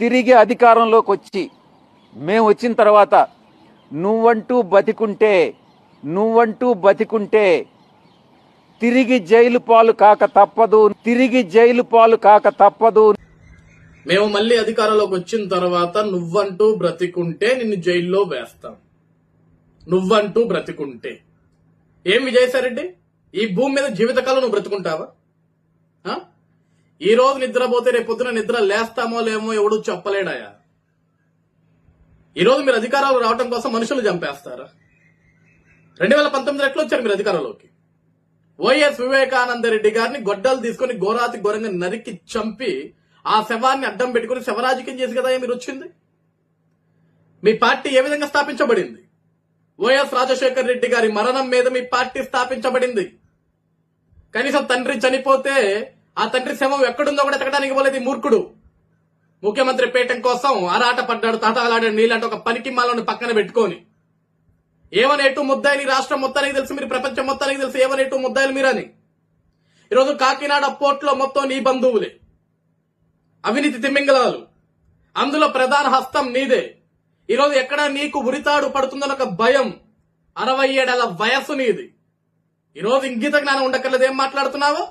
తిరిగి అధికారంలోకి వచ్చి మేము వచ్చిన తర్వాత నువ్వంటూ బతికుంటే నువ్వంటూ బతికుంటే తిరిగి జైలు పాలు కాక తప్పదు తిరిగి జైలు పాలు కాక తప్పదు. మేము మళ్ళీ అధికారంలోకి వచ్చిన తర్వాత నువ్వంటూ బ్రతికుంటే నిన్ను జైల్లో వేస్తాం. నువ్వంటూ బ్రతికుంటే. ఏం విజయసాయిరెడ్డి? ఈ భూమి మీద జీవితకాలం నువ్వు బ్రతుకుంటావా? ఈ రోజు నిద్రపోతే రేపు పొద్దున నిద్ర లేస్తామో లేమో ఎవడు చెప్పలేడాయా? ఈరోజు మీరు అధికారాలు రావడం కోసం మనుషులు చంపేస్తారా? రెండు వేల పంతొమ్మిది ఎట్లా వచ్చారు మీరు అధికారంలోకి? వైఎస్ వివేకానంద రెడ్డి గారిని గొడ్డలు తీసుకొని ఘోరాతి ఘోరంగా నరికి చంపి ఆ శవాన్ని అడ్డం పెట్టుకుని శవరాజకీయం చేసి కదా మీరు వచ్చింది? మీ పార్టీ ఏ విధంగా స్థాపించబడింది? వైఎస్ రాజశేఖర్ రెడ్డి గారి మరణం మీద మీ పార్టీ స్థాపించబడింది. కనీసం తండ్రి చనిపోతే ఆ తండ్రి శవం ఎక్కడుందో కూడా ఎతకడానికి పోలేదు ఈ మూర్ఖుడు. ముఖ్యమంత్రి పీఠం కోసం ఆరాట పడ్డాడు తాటాలాడాడు నీళ్ళంటే ఒక పనికి మాలను పక్కన పెట్టుకొని. ఏమనేటు ముద్దాయిని రాష్ట్రం మొత్తానికి తెలుసు మీరు ప్రపంచం మొత్తానికి తెలుసు ఏమనేటు ముద్దాయిలు మీరని ఈరోజు కాకినాడ పోర్ట్లో మొత్తం నీ బంధువులే. అవినీతి తిమ్మింగలాలు. అందులో ప్రధాన హస్తం నీదే. ఈరోజు ఎక్కడ నీకు ఉరితాడు పడుతుందన్న ఒక భయం. అరవై ఏడేళ్ళ వయస్సు నీది. ఈరోజు ఇంగిత జ్ఞానం ఉండక్కర్లేదు ఏం మాట్లాడుతున్నావా?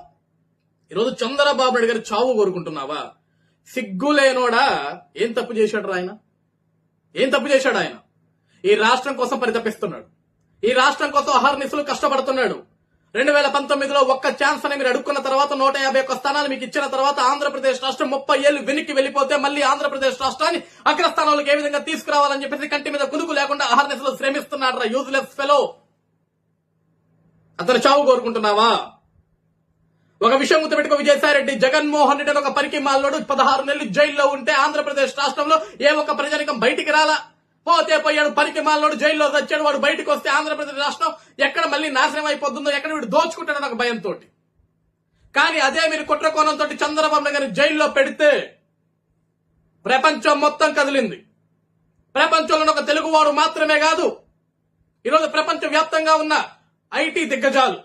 ఈరోజు చంద్రబాబు నాయుడు గారి చావు కోరుకుంటున్నావా? సిగ్గులేనోడా ఏం తప్పు చేశాడు ఆయన? ఏం తప్పు చేశాడు ఆయన? ఈ రాష్ట్రం కోసం పరితపిస్తున్నాడు. ఈ రాష్ట్రం కోసం అహర్నిశలు కష్టపడుతున్నాడు. రెండు వేల పంతొమ్మిదిలో ఒక్క ఛాన్స్ అని మీరు అడుక్కున్న తర్వాత నూట యాభై ఒక్క స్థానాలు మీకు ఇచ్చిన తర్వాత ఆంధ్రప్రదేశ్ రాష్ట్రం ముప్పై ఏళ్ళు వెనక్కి వెళ్ళిపోతే మళ్ళీ ఆంధ్రప్రదేశ్ రాష్ట్రాన్ని అగ్రస్థానాలకు ఏ విధంగా తీసుకురావాలని చెప్పేసి కంటి మీద కుదుకు లేకుండా అహర్నిశలు శ్రమిస్తున్నాడు రా యూజ్లెస్ ఫెలో అతను చావు కోరుకుంటున్నావా? ఒక విషయం గుర్తుపెట్టుకో విజయసాయిరెడ్డి. జగన్మోహన్ రెడ్డి అని ఒక పనికి మాల్లోడు పదహారు నెలలు జైల్లో ఉంటే ఆంధ్రప్రదేశ్ రాష్ట్రంలో ఏ ఒక్క ప్రజానికం బయటికి రాలా? పోతే పోయాడు పనికి మాల్లోడు జైల్లో వచ్చాడు వాడు బయటకు వస్తే ఆంధ్రప్రదేశ్ రాష్ట్రం ఎక్కడ మళ్ళీ నాశనం అయిపోతుందో ఎక్కడ వీడు దోచుకుంటాడో ఒక భయంతో కానీ అదే మీరు కుట్రకోణంతో చంద్రబాబు నాయుడు జైల్లో పెడితే ప్రపంచం మొత్తం కదిలింది. ప్రపంచంలో ఒక తెలుగువాడు మాత్రమే కాదు ఈరోజు ప్రపంచ వ్యాప్తంగా ఉన్న ఐటీ దిగ్గజాలు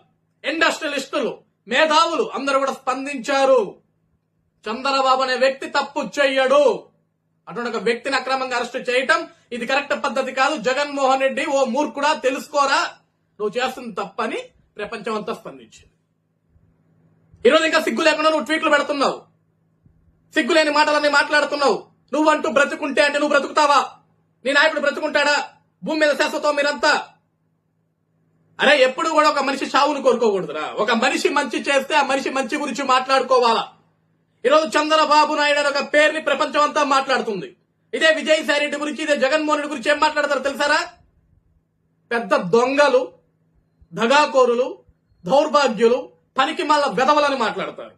ఇండస్ట్రియలిస్టులు మేధావులు అందరూ కూడా స్పందించారు. చంద్రబాబు అనే వ్యక్తి తప్పు చెయ్యడు. అటువంటి ఒక వ్యక్తిని అక్రమంగా అరెస్ట్ చేయటం ఇది కరెక్ట్ పద్ధతి కాదు. జగన్మోహన్ రెడ్డి ఓ మూర్ఖుడా తెలుసుకోరా? నువ్వు చేస్తుంది తప్పని ప్రపంచం అంతా స్పందించింది. ఈరోజు ఇంకా సిగ్గు లేకుండా నువ్వు ట్వీట్లు పెడుతున్నావు. సిగ్గులేని మాటలన్నీ మాట్లాడుతున్నావు. నువ్వంటూ బ్రతుకుంటే అంటే నువ్వు బ్రతుకుతావా? నీ నాయకుడు బ్రతుకుంటాడా? భూమి మీద శాశ్వతం మీరంతా అరే ఎప్పుడు కూడా ఒక మనిషి చావును కోరుకోకూడదురా. ఒక మనిషి మంచి చేస్తే ఆ మనిషి మంచి గురించి మాట్లాడుకోవాలా? ఈరోజు చంద్రబాబు నాయుడు అనే ఒక పేరుని ప్రపంచం అంతా మాట్లాడుతుంది. ఇదే విజయసాయి రెడ్డి గురించి ఇదే జగన్మోహన్ రెడ్డి గురించి ఏం మాట్లాడతారు తెలుసారా? పెద్ద దొంగలు దగాకోరులు దౌర్భాగ్యులు పనికి మళ్ళా వెదవలని మాట్లాడతారు.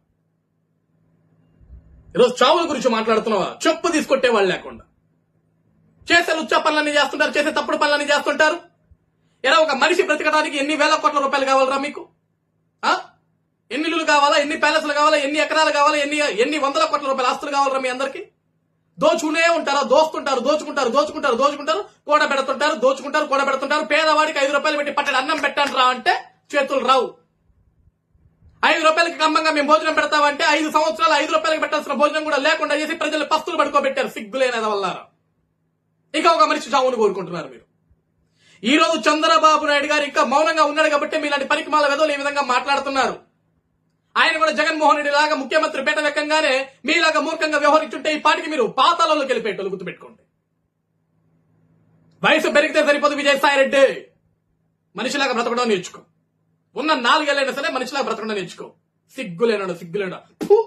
ఈరోజు చావుల గురించి మాట్లాడుతున్నావా? చెప్పు తీసుకొట్టే వాళ్ళు లేకుండా. చేసే లుచ్చ పనులన్నీ చేస్తుంటారు చేసే తప్పుడు పనులన్నీ చేస్తుంటారు. ఎలా ఒక మనిషి బ్రతకడానికి ఎన్ని వేల కోట్ల రూపాయలు కావాలరా మీకు? ఎన్ని ఇల్లులు కావాలా? ఎన్ని ప్యాలెస్లు కావాలా? ఎన్ని ఎకరాలు కావాలా? ఎన్ని ఎన్ని వందల కోట్ల రూపాయల ఆస్తులు కావాలరా మీ అందరికి? దోచుకునే ఉంటారా? దోస్తుంటారు దోచుకుంటారు దోచుకుంటారు దోచుకుంటారు కూడ పెడుతుంటారు దోచుకుంటారు కూడ పెడుతుంటారు. పేదవాడికి ఐదు రూపాయలు పెట్టి పట్టడి అన్నం పెట్టండి రా అంటే చేతులు రావు. ఐదు రూపాయలకి కమ్మంగా మేము భోజనం పెడతామంటే ఐదు సంవత్సరాలు ఐదు రూపాయలకి పెట్టాల్సిన భోజనం కూడా లేకుండా చేసి ప్రజలు పస్తులు పడుకోబెట్టారు సిగ్గులేనది వల్ల ఇంకా ఒక మనిషి చావును కోరుకుంటున్నారు మీరు. ఈ రోజు చంద్రబాబు నాయుడు గారు ఇంకా మౌనంగా ఉన్నాడు కాబట్టి మీలాంటి పరికమాల వెదవులు ఈ విధంగా మాట్లాడుతున్నారు. ఆయన కూడా జగన్మోహన్ రెడ్డి లాగా ముఖ్యమంత్రి పేట వెక్కంగానే మీలాగా మూర్ఖంగా వ్యవహరించుంటే ఈ పాటికి మీరు పాతాళంలోకి వెళ్ళిపోయేటోళ్ళు గుర్తుపెట్టుకోండి. వయసు పెరిగితే సరిపోదు విజయసాయిరెడ్డి మనిషిలాగా బ్రతకడం నేర్చుకో. ఉన్న నాలుగేళ్ళైనా సరే మనిషిలాగా బ్రతకడం నేర్చుకో. సిగ్గులేనాడు సిగ్గులేనాడు.